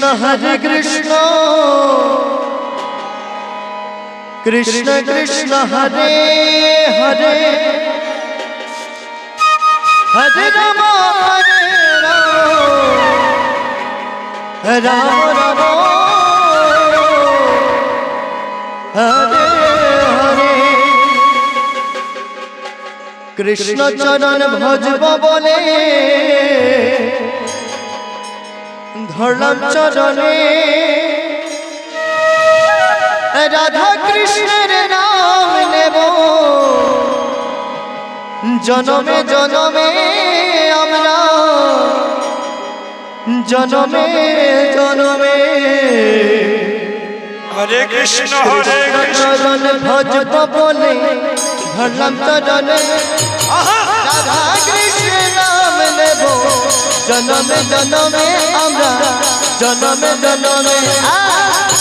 कृष्ण हरे कृष्ण कृष्ण कृष्ण हरे हरे हरे राम हरे राम राम हरे हरे कृष्ण चरण भज बोले ধরলাম চরণে। রাধা কৃষ্ণের নাম নেব। জনমে জনমে আমরা। জনমে জনমে। হরে কৃষ্ণ হরে কৃষ্ণ। ভজব বলে ধরলাম চরণে। রাধা জনমে জনমে আমরা জনমে জনমে। আ